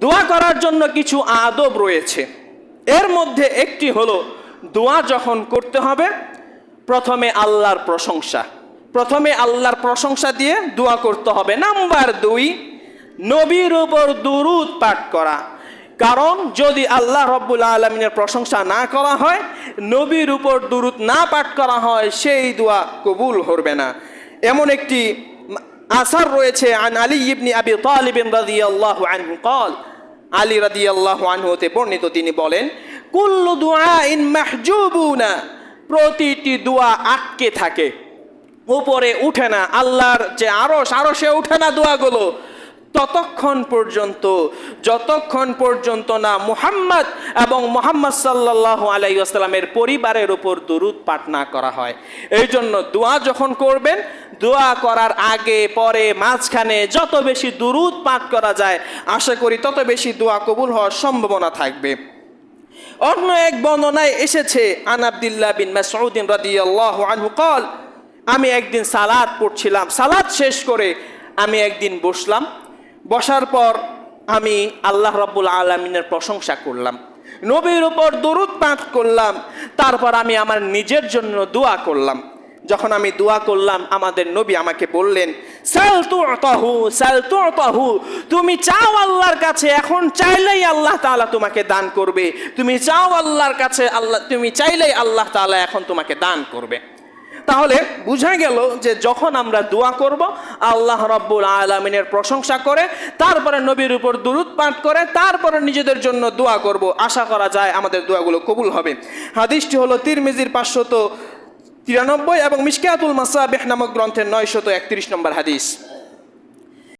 দোয়া করার জন্য কিছু আদব রয়েছে। এর মধ্যে একটি হলো, দোয়া যখন করতে হবে, প্রথমে আল্লাহর প্রশংসা। প্রথমে আল্লাহর প্রশংসা দিয়ে দোয়া করতে হবে। নাম্বার দুই, নবীর উপর দুরুদ পাঠ করা। কারণ যদি আল্লাহ রব্বুল আলমিনের প্রশংসা না করা হয়, নবীর উপর দুরুদ না পাঠ করা হয়, সেই দোয়া কবুল হবে না। এমন একটি আসার রয়েছে আন আলী ইবনি আবি তালিবিন রাদিয়াল্লাহু আনহু। কল আলী রাদিয়াল্লাহু আনহু হতে বর্ণিত তিনি বলেন, কুল্লু দুআ ইন মাহজুবুনা প্রতিটি দোয়া আটকে থাকে। উপরে উঠে না, আল্লাহর যে আরস আরসে উঠে না দোয়াগুলো। ততক্ষণ পর্যন্ত, যতক্ষণ পর্যন্ত না মুহাম্মদ এবং মোহাম্মদ সাল্লাহ আলাইসাল্লামের পরিবারের উপর দুরুদ পাঠ না করা হয়। এই জন্য দোয়া যখন করবেন, দোয়া করার আগে, পরে, মাঝখানে যত বেশি দুরুদ পাঠ করা যায়, আশা করি তত বেশি দোয়া কবুল হওয়ার সম্ভাবনা থাকবে। অন্য এক বর্ণনায় এসেছে আনাবদিল্লা বিন মাসউদ্দিন রাদিয়াল্লাহু আনহু কল, আমি একদিন সালাদ পড়ছিলাম, সালাদ শেষ করে আমি একদিন বসলাম। বসার পর আমি আল্লাহ রাব্বুল আলামিনের প্রশংসা করলাম। নবীর উপর দরুদ পাঠ করলাম। তারপর আমি আমার নিজের জন্য দোয়া করলাম। যখন আমি দোয়া করলাম, আমাদের নবী আমাকে বললেন, সাল তুতাহু সাল তুতাহু, তুমি চাও আল্লাহর কাছে, এখন চাইলেই আল্লাহ তাআলা তোমাকে দান করবে। তুমি চাও আল্লাহর কাছে, আল্লাহ, তুমি চাইলেই আল্লাহ তাআলা এখন তোমাকে দান করবে। তাহলে বুঝা গেল যে যখন আমরা দোয়া করব, আল্লাহ রব্বুল আলমিনের প্রশংসা করে, তারপরে নবীর উপর দুরুদ পাঠ করে, তারপরে নিজেদের জন্য দোয়া করব। আশা করা যায় আমাদের দোয়াগুলো কবুল হবে। হাদিসটি হলো তিরমিজির পাঁচশত তিরানব্বই এবং মিসকাতুল মাসাবেহ নামক গ্রন্থের নয়শত একত্রিশ নম্বর হাদিস।